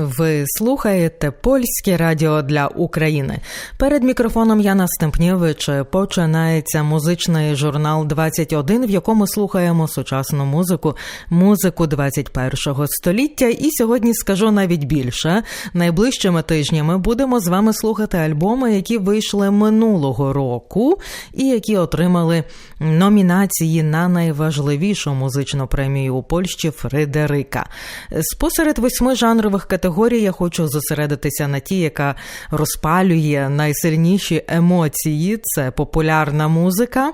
Ви слухаєте польське радіо для України. Перед мікрофоном Яна Стемпнєвич починається музичний журнал 21, в якому слухаємо сучасну музику, музику 21-го століття. І сьогодні скажу навіть більше. Найближчими тижнями будемо з вами слухати альбоми, які вийшли минулого року, і які отримали номінації на найважливішу музичну премію у Польщі Фредерика. Спосеред восьми жанрових категорій я хочу зосередитися на тій, яка розпалює найсильніші емоції. Це популярна музика.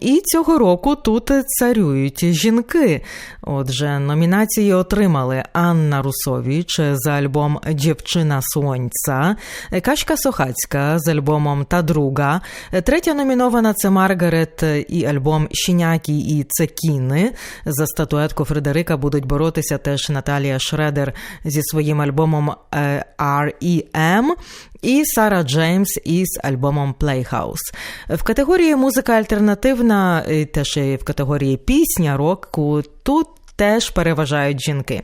І цього року тут царюють жінки. Отже, номінації отримали Анна Русовіч за альбом Дівчина Сонця, Кашка Сохацька з альбомом Та друга. Третя номінована це Маргарет і альбом Щенякі і Цекіни. За статуетку Фредерика будуть боротися теж Наталія Шредер зі своїм альбомом R.E.M. і Сара Джеймс із альбомом Playhouse. В категорії музика альтернативна, теж і в категорії пісня року тут. Теж переважають жінки.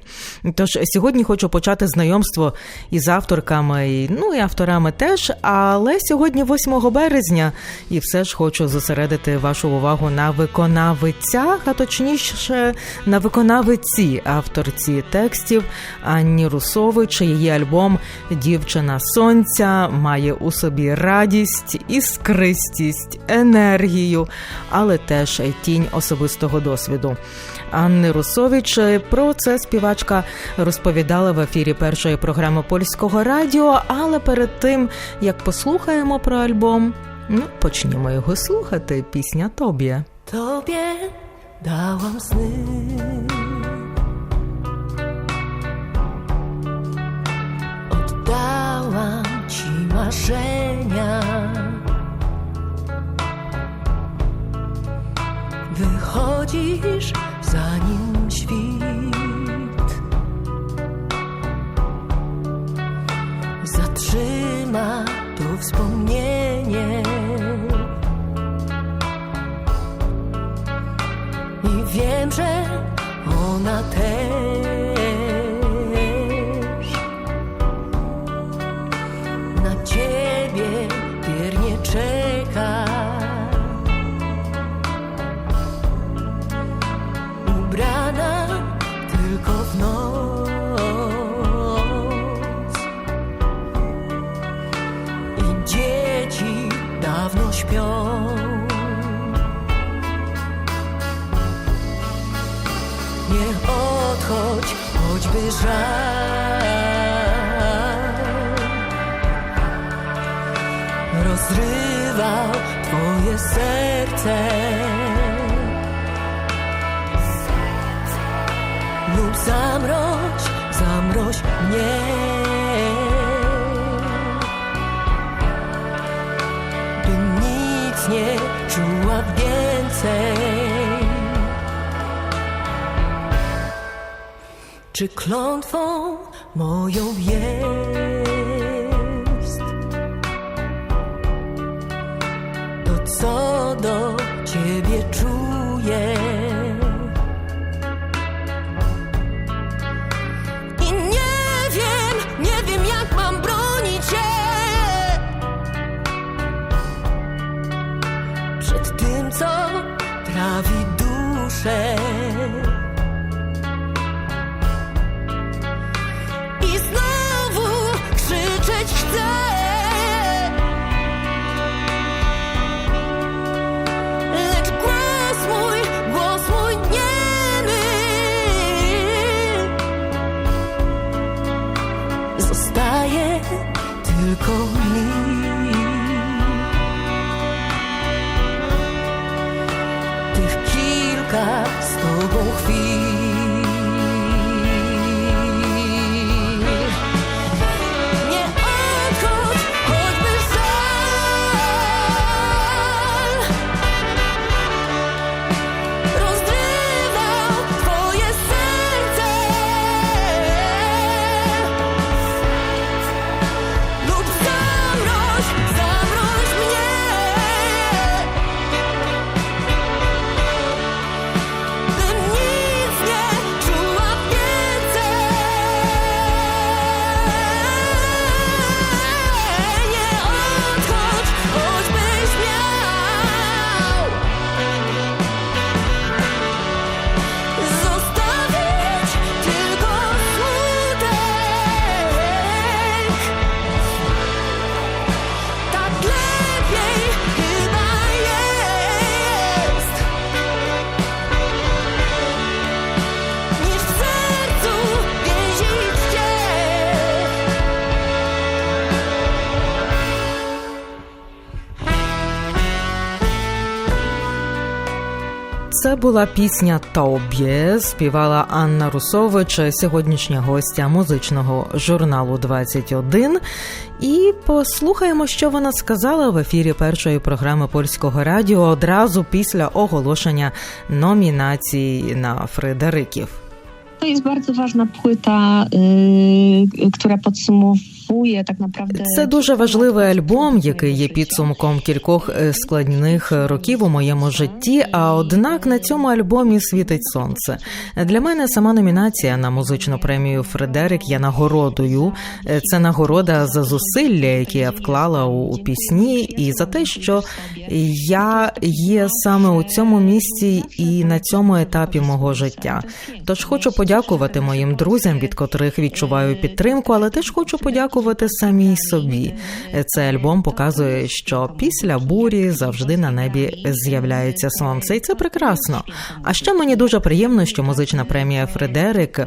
Тож сьогодні хочу почати знайомство із авторками, ну і авторами теж. Але сьогодні, 8 березня, і все ж хочу зосередити вашу увагу на виконавицях, а точніше на виконавиці авторці текстів Анні Русович. Її альбом Дівчина Сонця має у собі радість, іскристість, енергію, але теж тінь особистого досвіду. Анни Русович. Про це співачка розповідала в ефірі першої програми польського радіо. Але перед тим як послухаємо про альбом, ну почнімо його слухати. Пісня тобі. Tobie dałam sny. Oddałam ci marzenia. Wychodzisz zanim zatrzyma to wspomnienie. I wiem, że ona też lub zamroź, zamroź mnie. By nic nie czuła więcej. Czy klątwą moją jest to, co do ciebie czuję? Була пісня Тоб'є, співала Анна Русович, сьогоднішня гостя музичного журналу 21. І послухаємо, що вона сказала в ефірі першої програми польського радіо одразу після оголошення номінації на Фредериків. To jest bardzo ważna płyta, y, która tak naprawdę. Це дуже важливий альбом, який є підсумком кількох е, складних років у моєму житті. А однак на цьому альбомі світить сонце. Для мене сама номінація на музичну премію Фредерик є нагородою. Е, Це нагорода за зусилля, які я вклала у пісні, і за те, що я є саме у цьому місці і на цьому етапі мого життя. Тож хочу подякувати моїм друзям, від котрих відчуваю підтримку, але теж хочу подякувати самій собі. Цей альбом показує, що після бурі завжди на небі з'являється сонце, і це прекрасно. А ще мені дуже приємно, що музична премія Фредерик,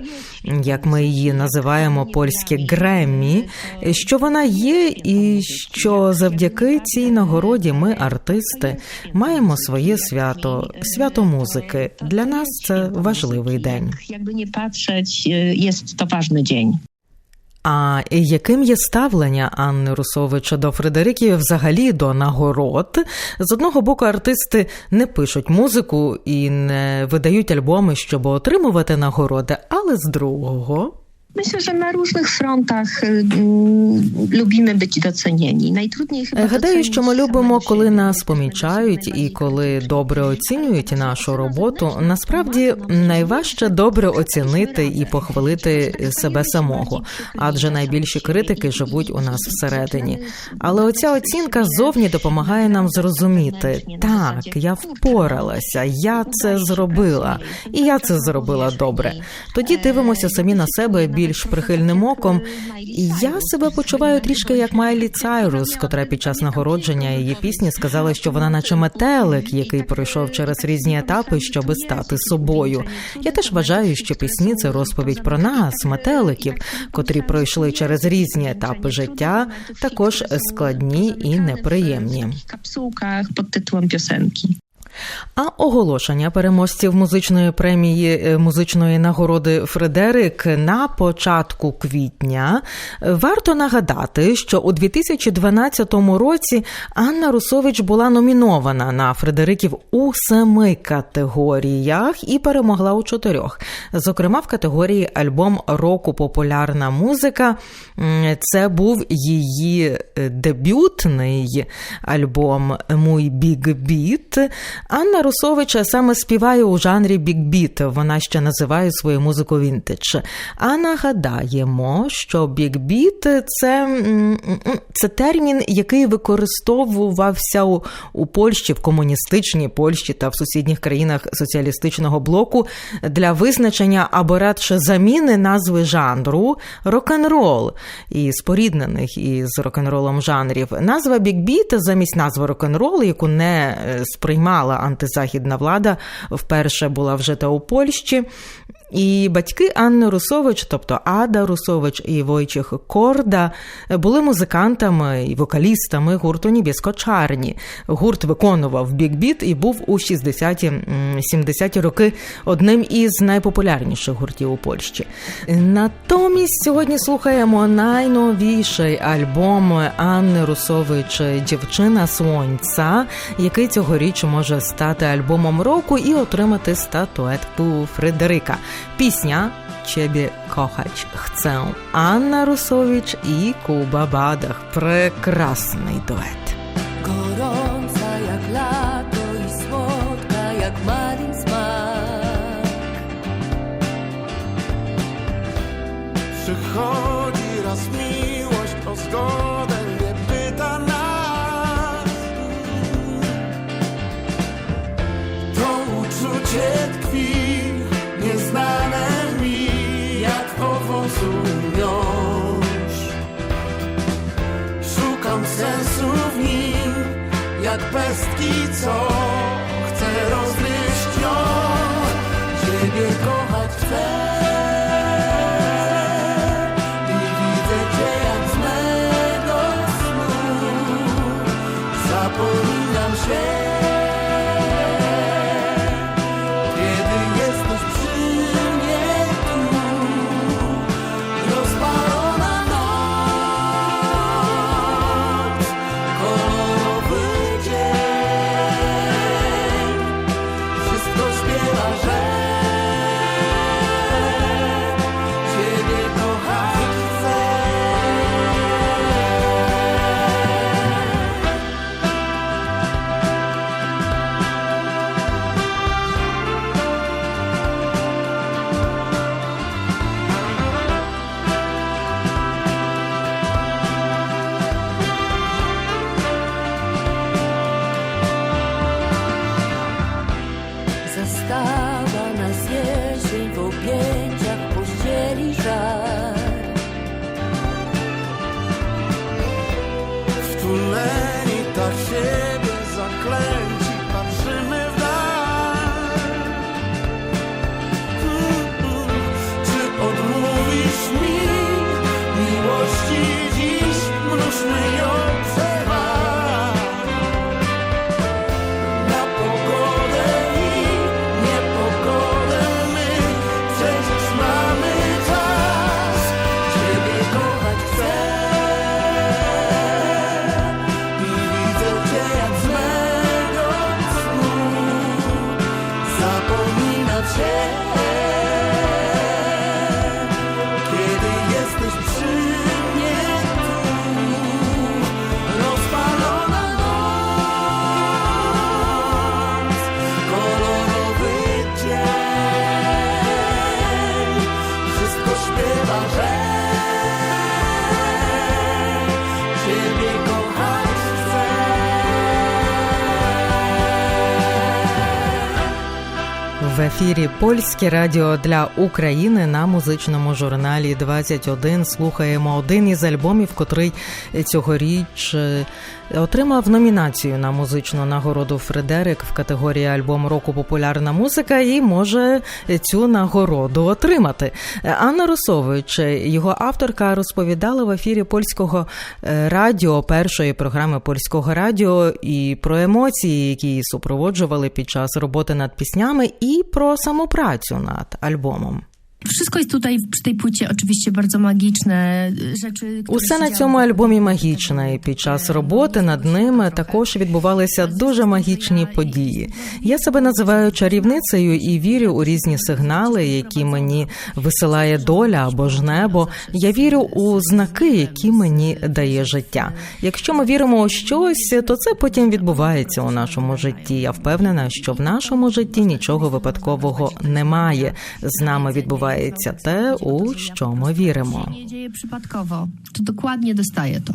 як ми її називаємо польське Греммі, що вона є, і що завдяки цій нагороді ми, артисти, маємо своє свято, свято музики. Для нас це важливий день. Jakby nie patrzeć, y, jest to ważny dzień. А яким є ставлення Анни Русовича до Фредериків взагалі до нагород? З одного боку, артисти не пишуть музику і не видають альбоми, щоб отримувати нагороди, але з другого. Myślę, że na różnych frontach mm, lubimy być docenieni. Najtrudniej chyba Гадаю, що ми любимо, коли нас помічають і коли добре оцінюють нашу роботу. Насправді найважче добре оцінити і похвалити себе самого, адже найбільші критики живуть у нас всередині. Але оця оцінка зовні допомагає нам зрозуміти, так, я впоралася, я це зробила, і я це зробила добре. Тоді дивимося самі на себе більш прихильним оком. Я себе почуваю трішки як Майлі Цайрус, котра під час нагородження її пісні сказала, що вона наче метелик, який пройшов через різні етапи, щоби стати собою. Я теж вважаю, що пісні це розповідь про нас, метеликів, котрі пройшли через різні етапи життя, також складні і неприємні. Kapsułkach pod tytułem piosenki. А оголошення переможців музичної премії е, музичної нагороди Фредерик на початку квітня варто нагадати, що у 2012 році Анна Русович була номінована на Фредериків у семи категоріях і перемогла у чотирьох. Зокрема, в категорії альбом року популярна музика. Це був її е, дебютний альбом Мой Біг Біт. Анна Русовича саме співає у жанрі бікбіт. Вона ще називає свою музику вінтидж. А нагадаємо, що бікбіт це, це термін, який використовувався у, у Польщі, в комуністичній Польщі та в сусідніх країнах соціалістичного блоку для визначення або радше заміни назви жанру рок-н-рол і споріднених із рок-н-ролом жанрів. Назва бікбіт замість назви рок-н-рол, яку не е, сприймала антизахідна влада, вперше була вжита у Польщі. І батьки Анни Русович, тобто Ада Русович і Войчих Корда, були музикантами і вокалістами гурту Нібєско-Чарні. Гурт виконував бікбіт і був у 60-ті, 70-ті роки одним із найпопулярніших гуртів у Польщі. Натомість сьогодні слухаємо найновіший альбом Анни Русович Дівчина Сонця, який цьогоріч може стати альбомом року і отримати статуетку Фредерика. Пісня Ciebie kochać chcę Anna Rusowicz i Kuba Badach. Прекрасний дует. Gorąca jak lato i słodka jak malin smak Przychodzi raz miłość o zgodę, Jak pestki, co Ефірі Польське радіо для України на музичному журналі 21 слухаємо один із альбомів, котрий цьогоріч е, отримав номінацію на музичну нагороду Фредерик в категорії альбом року популярна музика і може цю нагороду отримати. Анна Русович, його авторка, розповідала в ефірі польського е, радіо першої програми польського радіо і про емоції, які її супроводжували під час роботи над піснями, і про самопрацю над альбомом. Wszystko jest tutaj przy tej płycie oczywiście bardzo magiczne rzeczy. Усе на цьому альбомі магічне, і під час роботи над ним також відбувалися дуже магічні події. Я себе називаю чарівницею і вірю у різні сигнали, які мені висилає доля або ж небо. Я вірю у знаки, які мені дає життя. Якщо ми віримо у щось, то це потім відбувається у нашому житті. Я впевнена, що в нашому житті нічого випадкового немає. З нами відбувається те, у що ми віримо. To dokładnie dostaje to.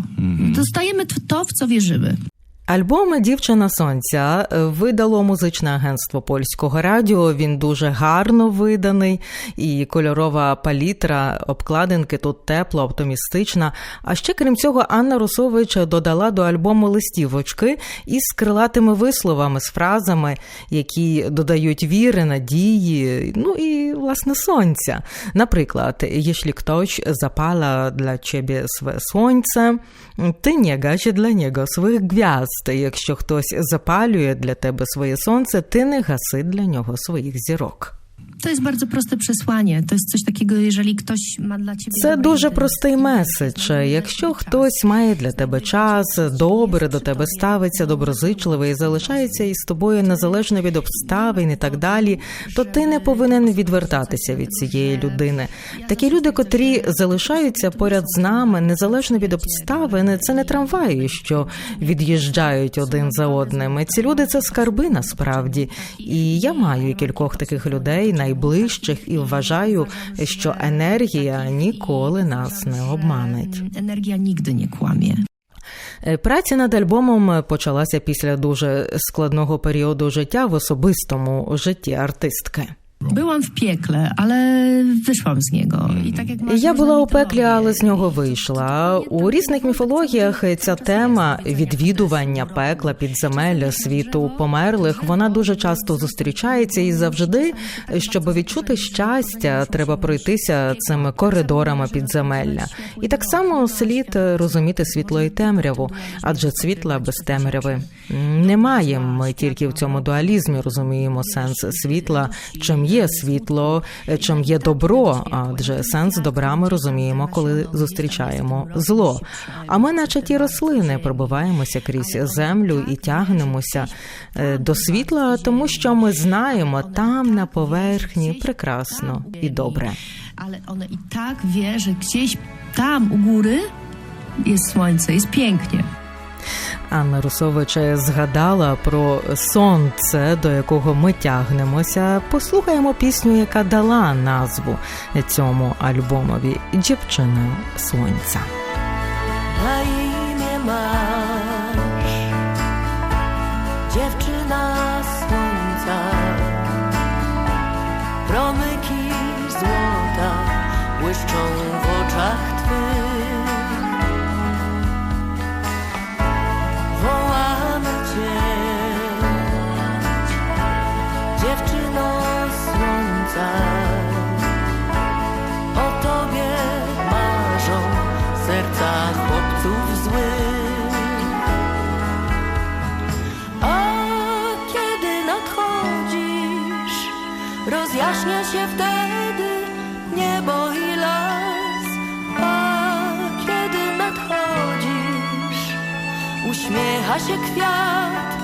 Dostajemy to, w co wierzymy. Альбом Дівчина сонця видало музичне агентство польського радіо. Він дуже гарно виданий, і кольорова палітра обкладинки тут тепла, оптимістична. А ще крім цього, Анна Русович додала до альбому листівочки із крилатими висловами, з фразами, які додають віри, надії, ну і власне сонця. Наприклад, «Jeśli ktoś zapala dla ciebie swe słońce, ty nie gaś dla niego своїх гвязд. Якщо хтось запалює для тебе своє сонце, ти не гаси для нього своїх зірок. To jest bardzo proste przesłanie. To jest coś takiego, jeżeli ktoś ma dla ciebie. Це дуже простий меседж. Якщо хтось має для тебе час, добре до тебе ставиться, доброзичливий залишається із тобою незалежно від обставин і так далі, то ти не повинен відвертатися від цієї людини. Такі люди, котрі залишаються поряд з нами, незалежно від обставин, це не трамваї, що від'їжджають один за одним. Ці люди це скарби насправді. І я маю кількох таких людей найближчих і вважаю, що енергія ніколи нас не обманить. Енергія nigdy не kłamie. Е, Праця над альбомом почалася після дуже складного періоду життя в особистому житті артистки. Byłam w piekle, ale wyszłam z niego. I tak jak Я була у пеклі, але з нього вийшла. У різних міфологіях ця тема відвідування пекла, підземелля, світу померлих. Вона дуже часто зустрічається і завжди, щоб відчути щастя, треба пройтися цими коридорами підземелля. І так само слід розуміти світло і темряву, адже світла без темряви немає. Ми тільки в цьому дуалізмі розуміємо сенс світла, чим є світло, чим є добро, адже сенс добра ми розуміємо, коли зустрічаємо зло. А ми, наче ті рослини, пробиваємося крізь землю і тягнемося е, до світла, тому що ми знаємо, там на поверхні прекрасно і добре. One i tak wie, że gdzieś tam u góry jest słońce, jest pięknie. Анна Русович згадала про сонце, до якого ми тягнемося. Послухаємо пісню, яка дала назву цьому альбомові Дівчина сонця. Na rozjaśnia się wtedy niebo i las. A kiedy nadchodzisz, uśmiecha się kwiat,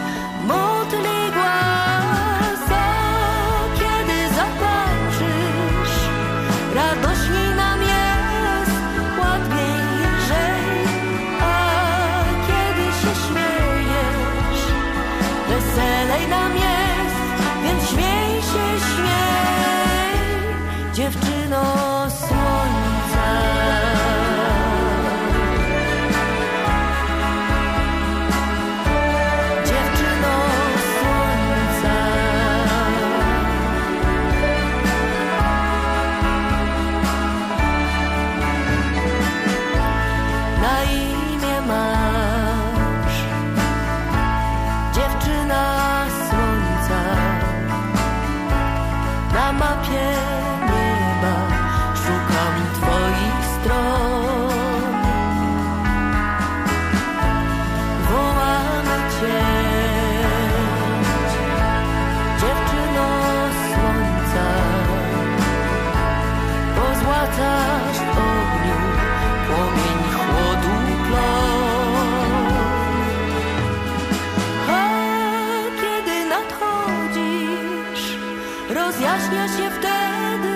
Rozjaśnia się wtedy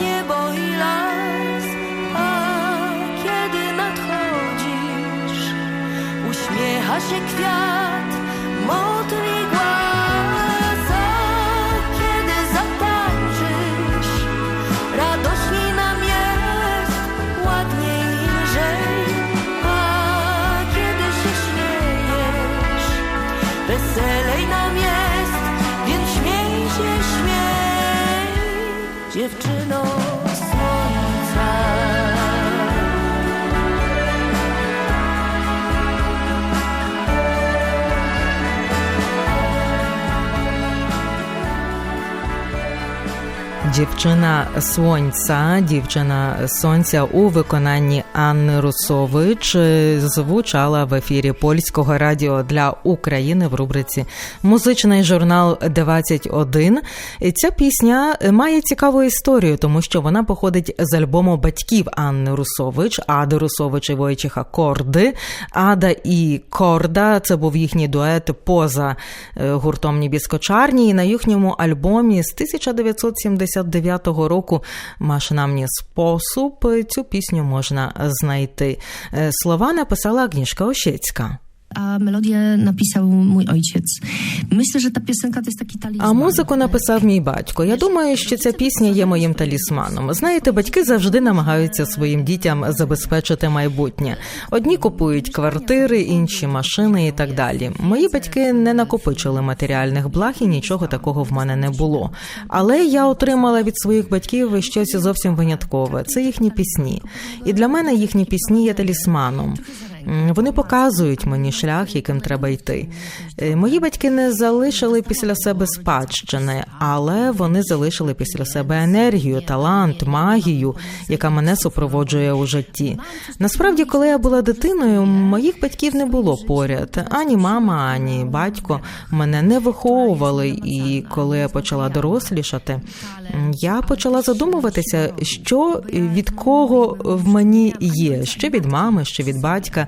niebo i las, a kiedy nadchodzisz, uśmiecha się kwiat, Дівчина сонця, дівчина сонця у виконанні Анни Русович е, звучала в ефірі польського радіо для України в рубриці Музичний журнал 21. І Ця пісня має цікаву історію, тому що вона походить з альбому батьків Анни Русович, Ади Русович і Войчиха Корди. Ада і Корда це був їхній дует поза е, гуртом Нібіскочарні. І на їхньому альбомі з 1979 року Машинамні спосіб цю пісню можна знайти. Е, Слова написала Агнішка Ощецька. A melodię napisał mój ojciec. Myślę, że ta piosenka to jest taki. А музику написав мій батько. Я думаю, що ця пісня є моїм талісманом. Знаєте, батьки завжди намагаються своїм дітям забезпечити майбутнє. Одні купують квартири, інші машини і так далі. Мої батьки не накопичили матеріальних благ і нічого такого в мене не було. Але я отримала від своїх батьків щось зовсім виняткове. Це їхні пісні. І для мене їхні пісні є талісманом. Вони показують мені шлях, яким треба йти. Е, Мої батьки не залишили після себе спадщини, але вони залишили після себе енергію, талант, магію, яка мене супроводжує у житті. Насправді, коли я була дитиною, моїх батьків не було поряд. Ані мама, ані батько мене не виховували. І коли я почала дорослішати, я почала задумуватися, що від кого в мені є, що від мами, що від батька.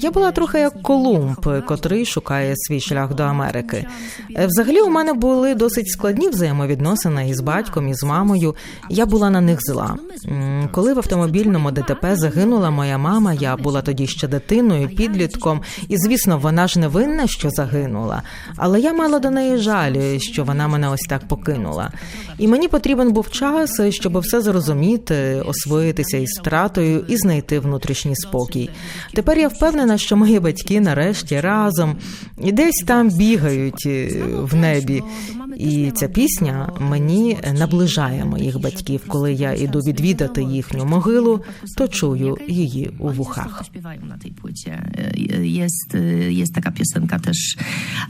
Я була трохи як Колумб, котрий шукає свій шлях до Америки. Е, Взагалі, у мене були досить складні взаємовідносини із батьком, і з мамою. Я була на них зла. Коли в автомобільному ДТП загинула моя мама, я була тоді ще дитиною, підлітком, і звісно, вона ж не винна, що загинула. Але я мала до неї жаль, що вона мене ось так покинула. І мені потрібен був час, щоб все зрозуміти, освоїтися із втратою і знайти внутрішній спокій. Тепер я впевнена, що мої батьки нарешті разом і десь там бігають е, в небі. І ця пісня мені наближає моїх батьків, коли я іду відвідати їхню могилу, то чую її у вухах. Taka piosenka też.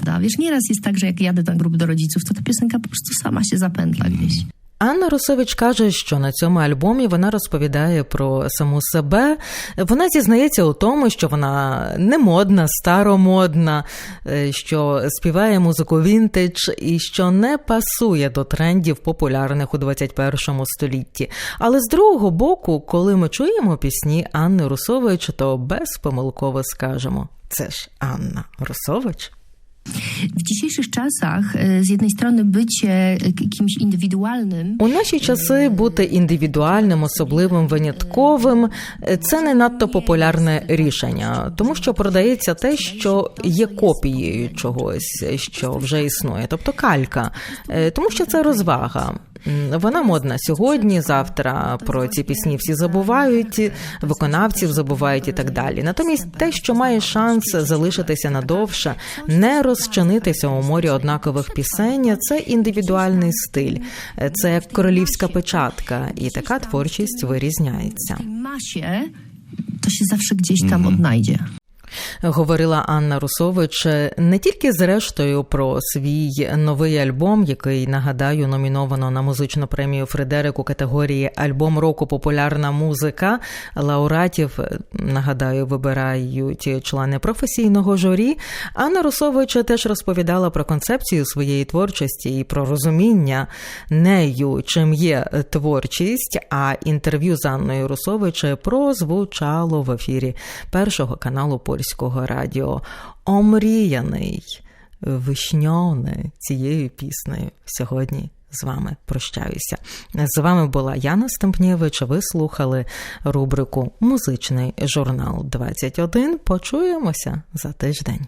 Da, wiesz, nieraz jest tak, że jak jadę na grób do rodziców, to ta piosenka po prostu sama się zapętla. Анна Русович каже, що на цьому альбомі вона розповідає про саму себе. Вона зізнається у тому, що вона не модна, старомодна, е, що співає музику вінтедж і що не пасує до трендів популярних у 21 столітті. Але з другого боку, коли ми чуємо пісні Анни Русович, то безпомилково скажемо: це ж Анна Русович. У наші часи бути індивідуальним, особливим, винятковим це не надто популярне рішення, тому що продається те, що є копією чогось, що вже існує, тобто калька, Е, тому що це розвага. Вона модна сьогодні, завтра про ці пісні всі забувають, виконавців забувають і так далі. Натомість те, що має шанс залишитися надовше, не розчинитися у морі однакових пісень, це індивідуальний стиль, це як королівська печатка, і така творчість вирізняється. się, to się zawsze gdzieś tam odnajdzie. Говорила Анна Русович не тільки зрештою про свій новий альбом, який нагадаю номіновано на музичну премію Фредерик у категорії Альбом року популярна музика. Лауреатів нагадаю вибирають члени професійного журі. Анна Русович теж розповідала про концепцію своєї творчості і про розуміння нею, чим є творчість. А інтерв'ю з Анною Русович прозвучало в ефірі першого каналу польського радіо. Омріяний, вишньоне цією піснею сьогодні з вами прощаюся. З вами була Яна Стемпнєвич. Ви слухали рубрику Музичний журнал 21. Почуємося за тиждень.